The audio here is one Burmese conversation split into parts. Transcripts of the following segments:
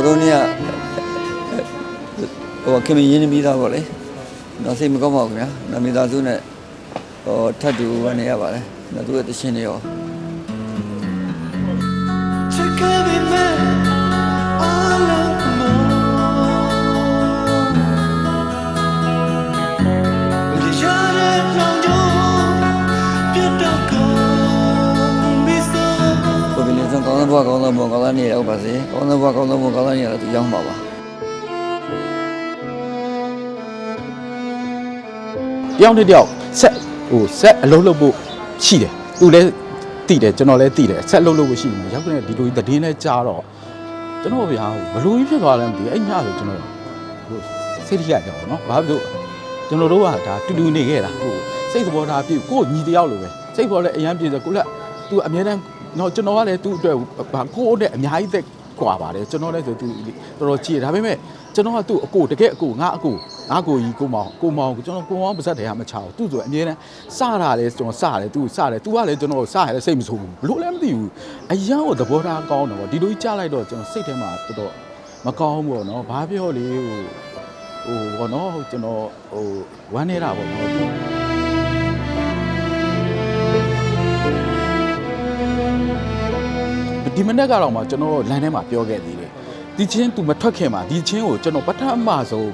ကိုရိုနီးယားဟိုခင်မရင်းနေပြီးသားပေါ့လေနော်စိတ်မကောင်းပါဘူးခင်ဗျာနော်မိသားစုနဲ့ဟိုထပ်တူဝင်ရပါတယ်နော်သူရဲ့တရှင်တွေရော Check every man ကောင်းတဲ့ဘဝကောင်းတဲ့ဘဝကောင်းတဲ့နေရာဥပါစေကောင်းတဲ့ဘဝကောင်းတဲ့ဘဝကောင်းတဲ့နေရာသူရောက်မှာပါတယောက်နဲ့တယောက်ဆက်ဟိုဆက်အလုံးလုံးဖို့ရှိတယ်သူလည်းတည်တယ်ကျွန်တော်လည်းတည်တယ်ဆက်အလုံးလုံးဖို့ရှိတယ်ရောက်တဲ့ဒီလိုကြီးသတင်းနဲ့ကြားတော့ကျွန်တော်ဗျာဘလို့ကြီးဖြစ်သွားလဲမသိဘူးအဲ့ညဆိုကျွန်တော်ဟိုစိတ်ထိရတယ်ပေါ့နော်ဘာဖြစ်လို့ကျွန်တော်တို့ကဒါတူတူနေခဲ့တာဟိုစိတ်သဘောထားပြည့်ကိုညီတယောက်လိုပဲစိတ်ဘောလည်းအရန်ပြည့်ဆိုကိုလက်သူအမြဲတမ်း တော့ကျွန်တော်ကလည်းသူ့အတွက်ဘာကိုယ့်နဲ့အများကြီးသက်กว่าပါတယ်ကျွန်တော်လည်းဆိုသူတော်တော်ကြည့်ဒါပေမဲ့ကျွန်တော်ကသူ့အကိုတကယ်အကိုငါအကိုငါကိုကြီးကိုမောင်ကိုမောင်ကျွန်တော်ကိုမောင်ပါဇက်တည်းကမချအောင်သူ့ဆိုအမြဲတမ်းစတာလဲကျွန်တော်စတယ်သူစတယ်သူကလည်းကျွန်တော်စရတယ်စိတ်မဆိုးဘူးဘလို့လည်းမသိဘူးအရန်ကိုသဘောထားကောင်းတယ်ပေါ့ဒီလိုကြီးကြားလိုက်တော့ကျွန်တော်စိတ်ထဲမှာတော်တော်မကောင်းဘူးပေါ့နော်ဘာပြောလေဟိုဟိုဘောနော်ကျွန်တော်ဟိုဝမ်းနေတာပေါ့နော် ဒီမနေ့ကတော့မှကျွန်တော်လမ်းထဲမှာပြောခဲ့သေးတယ်ဒီချင်း तू မထွက်ခင်မှာဒီချင်းကိုကျွန်တော်ပထမဆုံး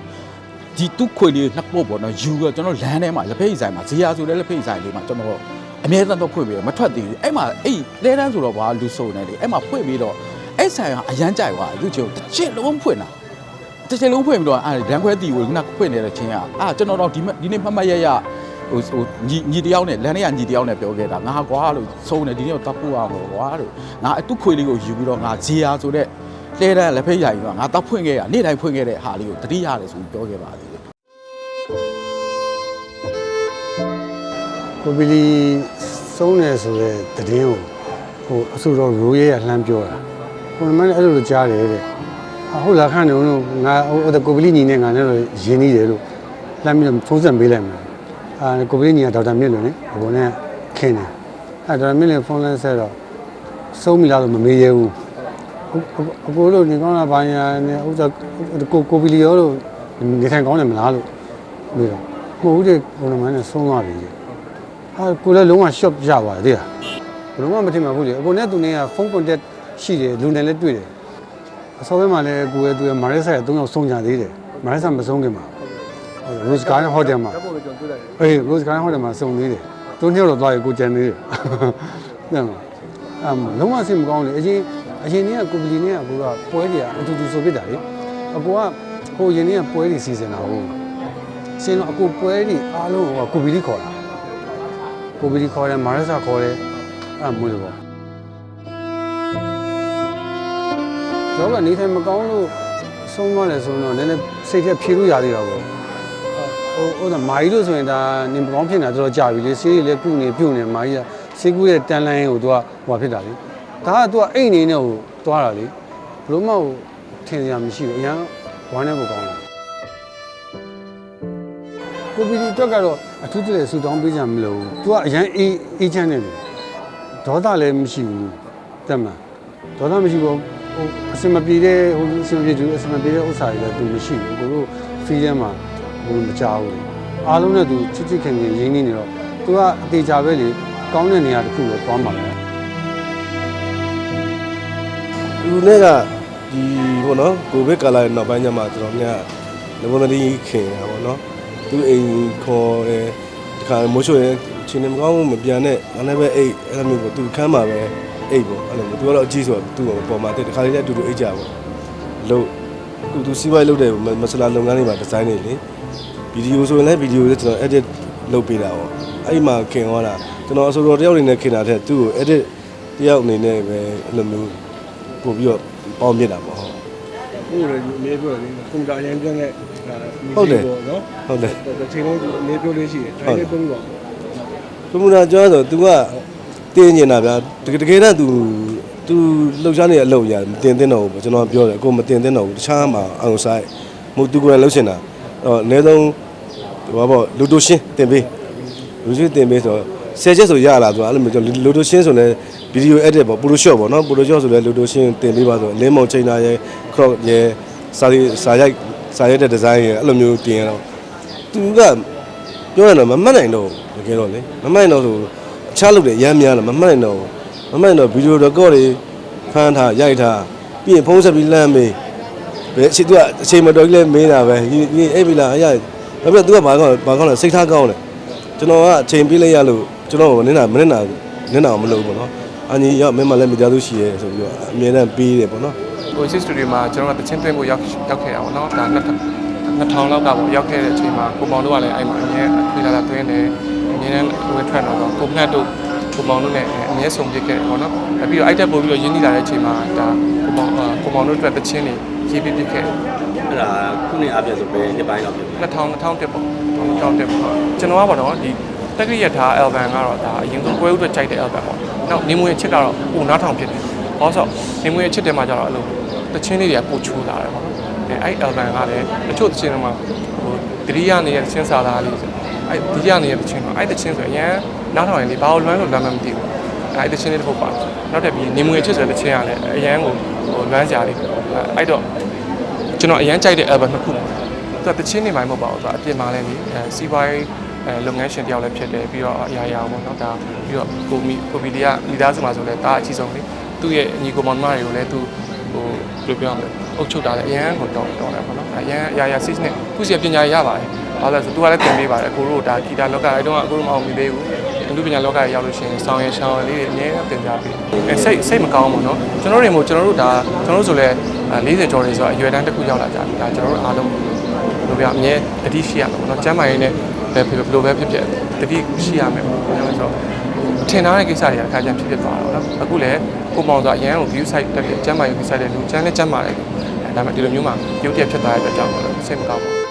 ဒီတုခွေလေးနှစ်ပုတ်ပေါ့နော်ယူကကျွန်တော်လမ်းထဲမှာလက်ဖိတ်ဆိုင်မှာဇေယျဆိုတဲ့လက်ဖိတ်ဆိုင်လေးမှာကျွန်တော်အမြဲတမ်းတော့ဖွင့်ပြီးတော့မထွက်သေးဘူးအဲ့မှာအဲ့လဲတန်းဆိုတော့ဘာလူစုံနေလေအဲ့မှာဖွင့်ပြီးတော့အဲ့ဆိုင်ကအရန်ကြိုက်သွားသူချင်းတစ်ချက်လုံးဖွင့်တာတစ်ချက်လုံးဖွင့်ပြီးတော့အဲ့ရန်ခွဲတီကိုခုနဖွင့်နေတဲ့ချင်းကအာကျွန်တော်တော့ဒီဒီနေ့မှတ်မှတ်ရရ ဟိုဟိုညီညီတယောက်နဲ့လမ်းထဲကညီတယောက်နဲ့ပြောခဲ့တာငါကွာလို့ဆုံးနေဒီနေ့တော့တပ်ဖို့အောင်ကွာလို့ငါအတုခွေလေးကိုယူပြီးတော့ငါဇေယျဆိုတဲ့လဲတန်းလက်ဖိတ်ဆိုင်ကငါတောက်ဖွင့်ခဲ့ရနေ့တိုင်းဖွင့်ခဲ့တဲ့ဟာလေးကိုတတိရတယ်ဆိုပြီးပြောခဲ့ပါသေးတယ်ကိုပီလီစုံးတယ်ဆိုတဲ့တည်င်းကိုဟိုအဆူတော့ရိုးရဲကလှမ်းပြောတာဟိုမင်းအဲ့လိုလိုကြားတယ်တဲ့အာဟုတ်လားခန့်နေလို့ငါဟိုကိုပီလီညီနဲ့ငါနဲ့တော့ရင်းနေတယ်လို့လှမ်းပြီးတော့ဖုန်းဆက်ပေးလိုက်မှာ အာကိုပီလီညီကဒေါက်တာမြင့်လွင်လေဘုံနဲ့ခင်းတယ်အဲ့ဒေါက်တာမြင့်လွင်ဖုန်းလန်းဆက်တော့စုံးပြီလားလို့မမေးရဘူးအကိုတို့နေကောင်းတာဘာညာနဲ့ဥစ္စာကိုကိုပီလီရောလို့နေထိုင်ကောင်းတယ်မလားလို့မေးတော့မဟုတ်ဘူးတဲ့ကိုနမနဲ့ဆုံးသွားပြီတဲ့ဟာကိုလည်းလုံးဝ shop ရပါတယ်တဲ့ဘယ်လုံးဝမထင်ပါဘူးလေအကိုနဲ့သူနဲ့ကဖုန်း contact ရှိတယ်လူနဲ့လည်းတွေ့တယ်အစောပိုင်းမှာလည်းကိုရဲ့သူရဲ့မာရက်ဆာရဲ့၃ယောက်ဆုံးကြသေးတယ်မာရက်ဆာမ ဆုံးခင်မှာဟုတ် Rose Garden Hotel မှာအေး Rose Garden Hotel မှာဆုံးသေးတယ်သူနှစ်ယောက်တော့သွားရကိုကြံသေးတယ်တဲ့မှာအမလုံးဝအဆင်မကောင်းလေအရင်အရင်နေ့ကကိုပလီနဲ့ကကိုကပွဲတွေကအတူတူဆိုပြစ်တာလေအကိုကဟိုရင်နေ့ကပွဲတွေစီစဉ်တာဟုတ်စင်တော့အကိုပွဲတွေအားလုံးကကိုပလီခေါ်တာကိုဗီဒီခေါ်တယ်မာရက်ဆာခေါ်တယ်အဲ့မွေးလို့ပေါ့တော့ကနေထိုင်မကောင်းလို့ဆုံးသွားတယ်ဆိုတော့နည်းနည်းစိတ်ထက်ဖြေလို့ရသေးတာပေါ့ ဟိုဟိုဒါမာကြီးလို့ဆိုရင်ဒါနေမကောင်းဖြစ်နေတာတော်တော်ကြာပြီလေဆေးတွေလည်းကုနေပြုတ်နေမာကြီးကဆေးကူးရဲ့တန်လိုင်းကိုသူကဟိုဖြစ်တာလေဒါကသူကအိတ်နေနဲ့ဟိုသွားတာလေဘလို့မှဟိုထင်စရာမရှိဘူးအရင်ဝမ်းနဲ့ကိုကောင်းတယ်ကိုပီဒီအတွက်ကတော့အထူးတည်းဆူတောင်းပေးကြမလို့။ तू ကအရန်အေးအေးချမ်းနေတယ်။ဒေါသလည်းမရှိဘူး။တက်မလား။ဒေါသမရှိဘူး။ဟိုအစင်မပြေတဲ့ဟိုအစင်မပြေသူအစင်မပြေတဲ့ဥစ္စာတွေလည်း तू မရှိဘူး။ကိုတို့ feel ထဲမှာ ဟိုမကြောက်ဘူး။အားလုံးနဲ့ तू ချစ်ချစ်ခင်ခင်ရင်းနေနေတော့ तू ကအသေးချာပဲလေကောင်းတဲ့နေရာတစ်ခုကိုသွားမှာလေလူနဲ့ကဒီဘောနော်ကိုဗစ်ကာလာရဲ့နောက်ပိုင်းကျမှကျွန်တော်များလဘနဒီခင်တာပေါ့နော်သူအိမ်ခေါ်တယ်တခါမိုးချိုရင်ချင်းနေမကောင်းဘူးမပြန်နဲ့ငါလည်းပဲအိတ်အဲ့လိုမျိုးပေါ့သူခမ်းမှာပဲအိတ်ပေါ့အဲ့လိုမျိုးသူကတော့အကြီးဆိုတော့သူ့ပေါ်မှာတက်တခါလေးလည်းအတူတူအိတ်ကြပေါ့လို့သူသူစီးပွားရေးလုပ်တယ်မဆလာလုပ်ငန်းတွေမှာဒီဇိုင်းတွေလေ ဗီဒီယိုဆိုရင်လည်းဗီဒီယိုလေးကျွန်တော် edit လုပ်ပေးတာပေါ့အဲ့ဒီမှာခင်သွားတာကျွန်တော်အဆိုတော်တယောက်အနေနဲ့ခင်တာတဲ့သူ့ကို edit တယောက်အနေနဲ့ပဲအဲ့လိုမျိုး ပို့ပြီးတော့ပေါင်းပြစ်တာပေါ့ဟုတ် ဟုတ်တယ်ဒီအမေပြောတယ်ကွန်ပျူတာအရင်ပြန်ခဲ့ဒါ ဟုတ်တယ် ပေါ့နော် ဟုတ်တယ် တစ်ချိန်လုံးအမေပြောလေးရှိတယ်ဒါလေးပြောပြပါ ကွန်ပျူတာကျောင်းဆို तू ကတင်းနေတာဗျာတကယ်တကယ်တော့ तू तू လှုပ်ရှားနေတဲ့အလုပ်ရတယ်မတင်သင့်တော့ဘူးပေါ့ကျွန်တော်ပြောတယ်ကိုမတင်သင့်တော့ဘူးတခြားမှာအောင်ဆိုင်မဟုတ် तू ကိုယ်တိုင်လှုပ်ရှင်တာအဲ့တော့အနည်းဆုံး ဟိုပါပေါ့လူတိုရှင်းတင်ပေးလူချင်းတင်ပေးဆိုတော့ဆယ်ချက်ဆိုရလာဆိုတာအဲ့လိုမျိုးကျွန်တော်လိုတိုရှင်းဆိုလည်းဗီဒီယို edit ပေါ့ပိုတိုရှော့ပေါ့နော်ပိုတိုရှော့ဆိုလည်းလိုတိုရှင်းတင်ပေးပါဆိုလင်းမုံချိန်တာရဲ့ crop ရဲ့စာရေးစာရိုက်စာရိုက်တဲ့ဒီဇိုင်းရဲ့အဲ့လိုမျိုးတင်ရတော့သူကပြောရတော့မမှတ်နိုင်တော့ဘူးတကယ်တော့လေမမှတ်နိုင်တော့ဆိုအခြားလုပ်တယ်ရမ်းများတယ်မမှတ်နိုင်တော့ဘူးမမှတ်နိုင်တော့ဗီဒီယို record တွေဖမ်းထားရိုက်ထားပြီးရင်ဖုန်းဆက်ပြီးလမ်းမေးဘယ်အချိန်သူကအချိန်မတော်ကြီးလဲမင်းတာပဲဒီဒီအဲ့ပြီလားအဲ့ရ ဒါပေမဲ့ तू ကဘာကောင်းလဲဘာကောင်းလဲစိတ်ထားကောင်းလဲကျွန်တော်ကအချိန်ပေးလိုက်ရလို့ကျွန်တော်ကနင်းတာမနင်းတာနင်းတာမလုပ်ဘူးပေါ့နော်အန်ကြီးရောက်မင်းမလည်းမိသားစုရှိရဲဆိုပြီးတော့အမြဲတမ်းပေးတယ်ပေါ့နော်ဟိုစစ်စတူဒီမှာကျွန်တော်ကတချင်းတွင်းကိုရောက်ရောက်ခဲ့တာပေါ့နော်ဒါ2000လောက်ကပေါ့ရောက်ခဲ့တဲ့အချိန်မှာကိုမောင်တို့ကလည်းအဲ့မှာအမြဲအခွေလာလာတွင်းတယ်အမြဲတမ်းဝေထွက်တော့ကိုငှက်တို့ကိုမောင်တို့နဲ့အမြဲဆုံပြစ်ခဲ့တယ်ပေါ့နော်ပြီးတော့အိုက်တက်ပို့ပြီးတော့ရင်းနှီးလာတဲ့အချိန်မှာဒါကိုမောင်ကိုမောင်တို့အတွက်တချင်းတွေရေးပြပြခဲ့ အဲ့ဒါခုနှစ်အပြည့်ဆိုပဲနှစ်ပိုင်းတော့ဖြစ်ပြီ2000 2000တက်ပေါ့2000တက်ပေါ့ကျွန်တော်ကပေါ့နော်ဒီတက္ကရာထား album ကတော့ဒါအရင်ဆုံးပွဲဥအတွက်ကြိုက်တဲ့ album ပေါ့နောက်နေမွေအချစ်ကတော့ဟိုနားထောင်ဖြစ်တယ်ဘာလို့ဆိုနေမွေအချစ်တယ်မှာကျတော့အဲ့လိုတချင်းလေးတွေကပိုချိုးလာတယ်ပေါ့နော်အဲအဲ့ album ကလည်းတချို့တချင်းတွေမှာဟိုတတိယနေတဲ့တချင်းစာသားလေးဆိုအဲ့တတိယနေတဲ့တချင်းတော့အဲ့တချင်းဆိုအရင်နားထောင်ရင်လေဘာလို့လွမ်းလို့လွမ်းမှမသိဘူးအဲ့တချင်းလေးတစ်ခုပါနောက်တက်ပြီးနေမွေအချစ်ဆိုတဲ့တချင်းကလည်းအရင်ကိုဟိုလွမ်းကြလေးအဲ့တော့ ကျွန်တော်အရန်ကြိုက်တဲ့ album နှစ်ခုသူကတချင်းနေမှမဟုတ်ပါဘူးသူကအပြင်မှာလည်းလေအဲစီးပွားရေးအဲလုပ်ငန်းရှင်တယောက်လည်းဖြစ်တယ်ပြီးတော့အရာရာပေါ့နော်ဒါပြီးတော့ကိုမီကိုမီလီကမိသားစုမှာဆိုလဲဒါအကြီးဆုံးလေသူ့ရဲ့ညီကိုမောင်မတွေကိုလည်းသူဟိုဘယ်လိုပြောရမလဲအုပ်ချုပ်တာလည်းအရန်ကိုတော်တော်တယ်ပေါ့နော်အရန်အရာရာ six နဲ့ခုစီပညာရပါတယ်ဘာလို့လဲဆိုသူကလည်းသင်ပေးပါတယ်အကိုတို့ဒါဂီတာလောကအဲတုန်းကအကိုတို့မအောင်မြင်သေးဘူးအမှုပညာလောကရောက်လို့ရှိရင်ဆောင်းရရှောင်းရလေးတွေအများကြီးသင်ကြားပေးအဲစိတ်စိတ်မကောင်းဘူးနော်ကျွန်တော်တွေမို့ကျွန်တော်တို့ဒါကျွန်တော်တို့ဆိုလဲ 40ကျော်နေဆိုတော့အရွယ်တန်းတစ်ခုရောက်လာကြပြီဒါကျွန်တော်တို့အားလုံးဘယ်လိုပြအမြဲတတိရှိရမှာပေါ့နော်ကျမ်းမာရေးနဲ့ဘယ်ဘယ်လိုပဲဖြစ်ဖြစ်တတိရှိရမယ်ပေါ့နော်ဆိုတော့ထင်ထားတဲ့ကိစ္စတွေကအခါကျရင်ဖြစ်ဖြစ်သွားတာပေါ့နော်အခုလည်းကိုမောင်ဆိုအရန်ကို view site တက်ပြီးကျမ်းမာရေး view site တဲ့လူကျမ်းလည်းကျမ်းမာတယ်ဒါပေမဲ့ဒီလိုမျိုးမှာရုပ်တရက်ဖြစ်သွားတဲ့အတွက်ကြောင့်ပေါ့နော်စိတ်မကောင်းပါဘူး